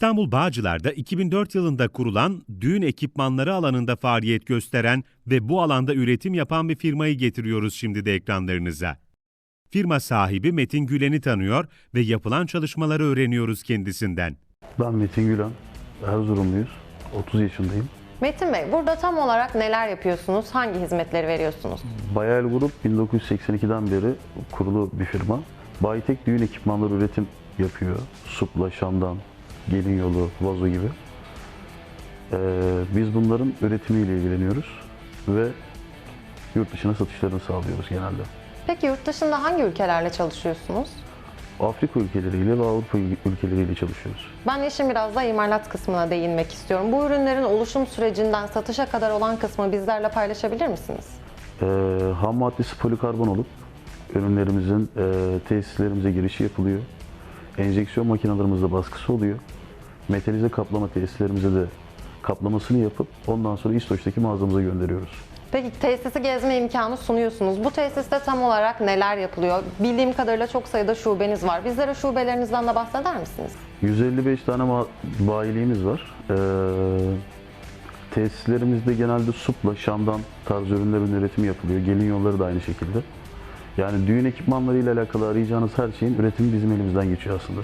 İstanbul Bağcılar'da 2004 yılında kurulan düğün ekipmanları alanında faaliyet gösteren ve bu alanda üretim yapan bir firmayı getiriyoruz şimdi de ekranlarınıza. Firma sahibi Metin Gülen'i tanıyor ve yapılan çalışmaları öğreniyoruz kendisinden. Ben Metin Gülen, Erzurumluyuz. 30 yaşındayım. Metin Bey, burada tam olarak neler yapıyorsunuz? Hangi hizmetleri veriyorsunuz? Bayel Grup 1982'den beri kurulu bir firma. Baytek düğün ekipmanları üretim yapıyor. Supla, şamdan, gelin yolu, vazo gibi. Ee, biz bunların üretimiyle ilgileniyoruz ve yurt dışına satışlarını sağlıyoruz genelde. Peki yurt dışında hangi ülkelerle çalışıyorsunuz? Afrika ülkeleriyle ve Avrupa ülkeleriyle çalışıyoruz. Ben işin biraz da imalat kısmına değinmek istiyorum. Bu ürünlerin oluşum sürecinden satışa kadar olan kısmı bizlerle paylaşabilir misiniz? Ee, ham maddesi polikarbon olup ürünlerimizin e, tesislerimize girişi yapılıyor. Enjeksiyon makinalarımızda baskısı oluyor. Metalize kaplama tesislerimize de kaplamasını yapıp ondan sonra İstoç'taki mağazamıza gönderiyoruz. Peki tesisi gezme imkanı sunuyorsunuz. Bu tesiste tam olarak neler yapılıyor? Bildiğim kadarıyla çok sayıda şubeniz var. Bizlere şubelerinizden de bahseder misiniz? 155 tane bayiliğimiz var. Ee, tesislerimizde genelde supla, şamdan tarzı ürünlerin üretimi yapılıyor. Gelin yolları da aynı şekilde. Yani düğün ekipmanlarıyla alakalı arayacağınız her şeyin üretimi bizim elimizden geçiyor aslında.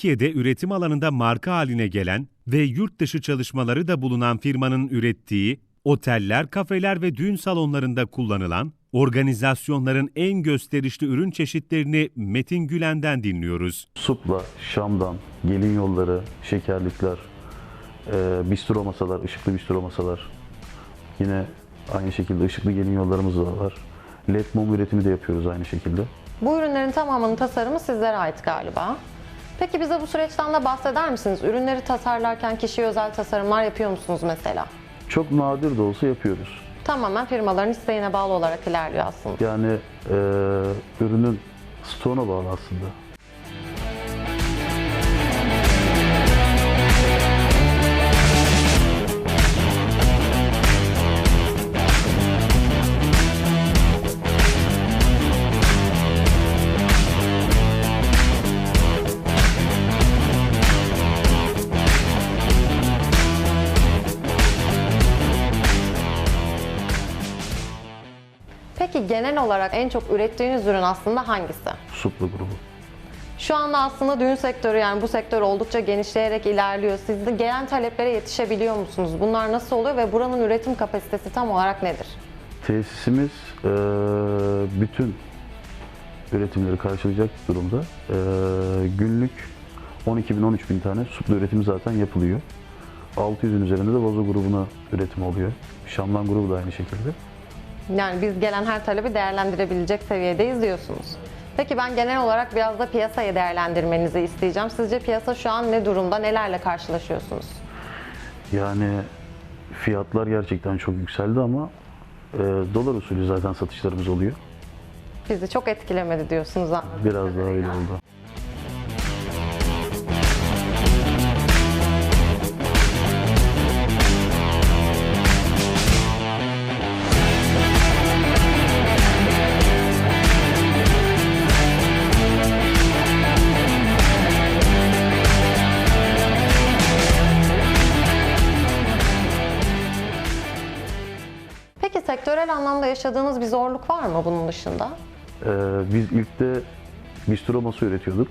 Türkiye'de üretim alanında marka haline gelen ve yurt dışı çalışmaları da bulunan firmanın ürettiği, oteller, kafeler ve düğün salonlarında kullanılan, organizasyonların en gösterişli ürün çeşitlerini Metin Gülen'den dinliyoruz. Supla, şamdan, gelin yolları, şekerlikler, e, bistro masalar, ışıklı bistro masalar. Yine aynı şekilde ışıklı gelin yollarımız da var. LED mum üretimi de yapıyoruz aynı şekilde. Bu ürünlerin tamamının tasarımı sizlere ait galiba. Peki bize bu süreçten de bahseder misiniz? Ürünleri tasarlarken kişiye özel tasarımlar yapıyor musunuz mesela? Çok nadir de olsa yapıyoruz. Tamamen firmaların isteğine bağlı olarak ilerliyor aslında. Yani e, ürünün stoğuna bağlı aslında. Genel olarak en çok ürettiğiniz ürün aslında hangisi? Supla grubu. Şu anda aslında düğün sektörü yani bu sektör oldukça genişleyerek ilerliyor. Siz de gelen taleplere yetişebiliyor musunuz? Bunlar nasıl oluyor ve buranın üretim kapasitesi tam olarak nedir? Tesisimiz e, bütün üretimleri karşılayacak durumda. E, günlük 12 bin 13 bin tane supla üretimi zaten yapılıyor. 600'ün üzerinde de vazo grubuna üretim oluyor. Şamlan grubu da aynı şekilde. Yani biz gelen her talebi değerlendirebilecek seviyedeyiz diyorsunuz. Peki ben genel olarak biraz da piyasayı değerlendirmenizi isteyeceğim. Sizce piyasa şu an ne durumda? Nelerle karşılaşıyorsunuz? Yani fiyatlar gerçekten çok yükseldi ama e, dolar usulü zaten satışlarımız oluyor. Bizi çok etkilemedi diyorsunuz anladığım Biraz daha öyle oldu. Yaşadığınız bir zorluk var mı bunun dışında? Ee, biz ilk de bistro masa üretiyorduk.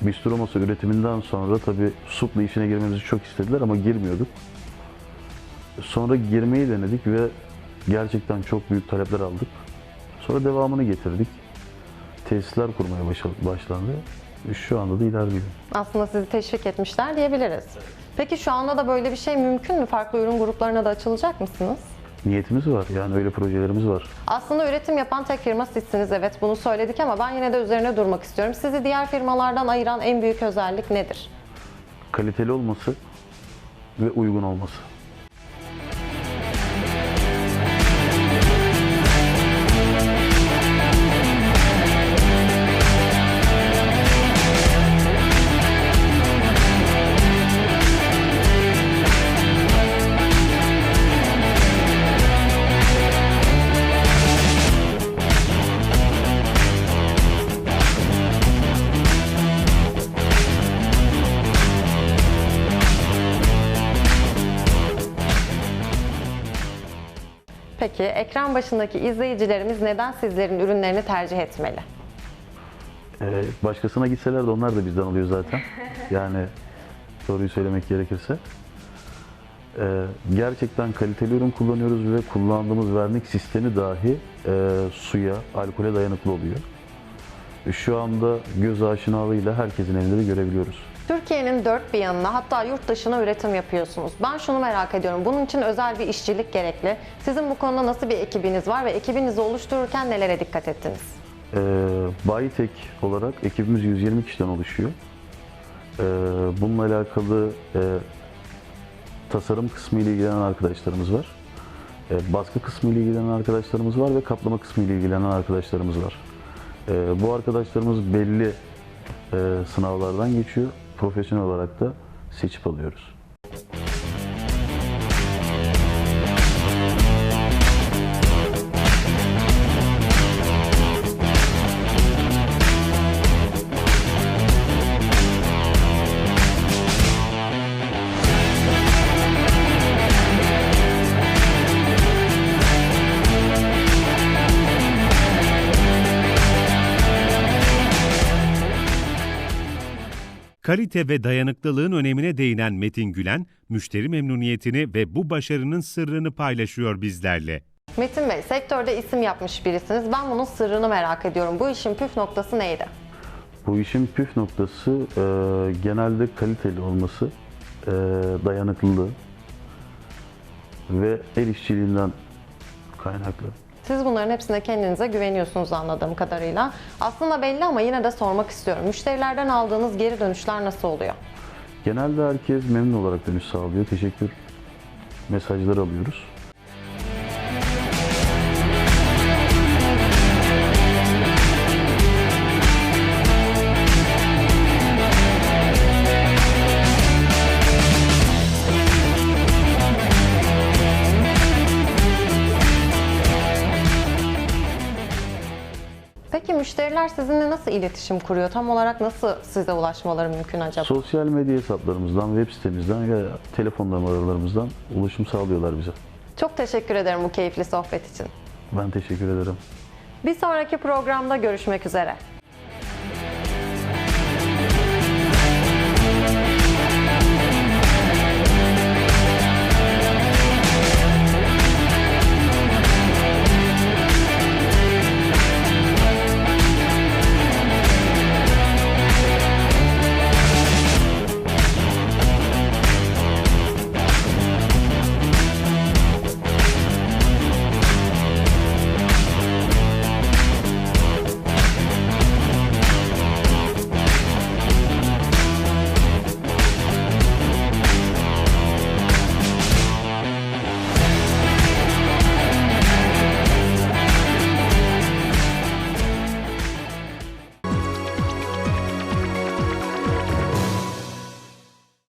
Bistro masa üretiminden sonra tabii supla işine girmemizi çok istediler ama girmiyorduk. Sonra girmeyi denedik ve gerçekten çok büyük talepler aldık. Sonra devamını getirdik. Tesisler kurmaya başlandı. Şu anda da ilerliyor. Aslında sizi teşvik etmişler diyebiliriz. Peki şu anda da böyle bir şey mümkün mü? Farklı ürün gruplarına da açılacak mısınız? Niyetimiz var yani öyle projelerimiz var. Aslında üretim yapan tek firma sizsiniz evet bunu söyledik ama ben yine de üzerine durmak istiyorum. Sizi diğer firmalardan ayıran en büyük özellik nedir? Kaliteli olması ve uygun olması. Peki ekran başındaki izleyicilerimiz neden sizlerin ürünlerini tercih etmeli? Ee, başkasına gitseler de onlar da bizden alıyor zaten. Yani doğruyu söylemek gerekirse. Ee, gerçekten kaliteli ürün kullanıyoruz ve kullandığımız vernik sistemi dahi e, suya, alkole dayanıklı oluyor. Şu anda göz aşinalığıyla herkesin evinde de görebiliyoruz. Türkiye'nin dört bir yanına hatta yurt dışına üretim yapıyorsunuz. Ben şunu merak ediyorum. Bunun için özel bir işçilik gerekli. Sizin bu konuda nasıl bir ekibiniz var ve ekibinizi oluştururken nelere dikkat ettiniz? Ee, Bayitek olarak ekibimiz 120 kişiden oluşuyor. Ee, bununla alakalı e, tasarım kısmı ile ilgilenen arkadaşlarımız var. E, baskı kısmı ile ilgilenen arkadaşlarımız var ve kaplama kısmı ile ilgilenen arkadaşlarımız var. E, bu arkadaşlarımız belli e, sınavlardan geçiyor. Profesyonel olarak da seçip alıyoruz. Kalite ve dayanıklılığın önemine değinen Metin Gülen, müşteri memnuniyetini ve bu başarının sırrını paylaşıyor bizlerle. Metin Bey, sektörde isim yapmış birisiniz. Ben bunun sırrını merak ediyorum. Bu işin püf noktası neydi? Bu işin püf noktası e, genelde kaliteli olması, e, dayanıklılığı ve el işçiliğinden kaynaklı. Siz bunların hepsine kendinize güveniyorsunuz anladığım kadarıyla. Aslında belli ama yine de sormak istiyorum. Müşterilerden aldığınız geri dönüşler nasıl oluyor? Genelde herkes memnun olarak dönüş sağlıyor. Teşekkür mesajları alıyoruz. Müşteriler sizinle nasıl iletişim kuruyor? Tam olarak nasıl size ulaşmaları mümkün acaba? Sosyal medya hesaplarımızdan, web sitemizden ve telefon numaralarımızdan ulaşım sağlıyorlar bize. Çok teşekkür ederim bu keyifli sohbet için. Ben teşekkür ederim. Bir sonraki programda görüşmek üzere.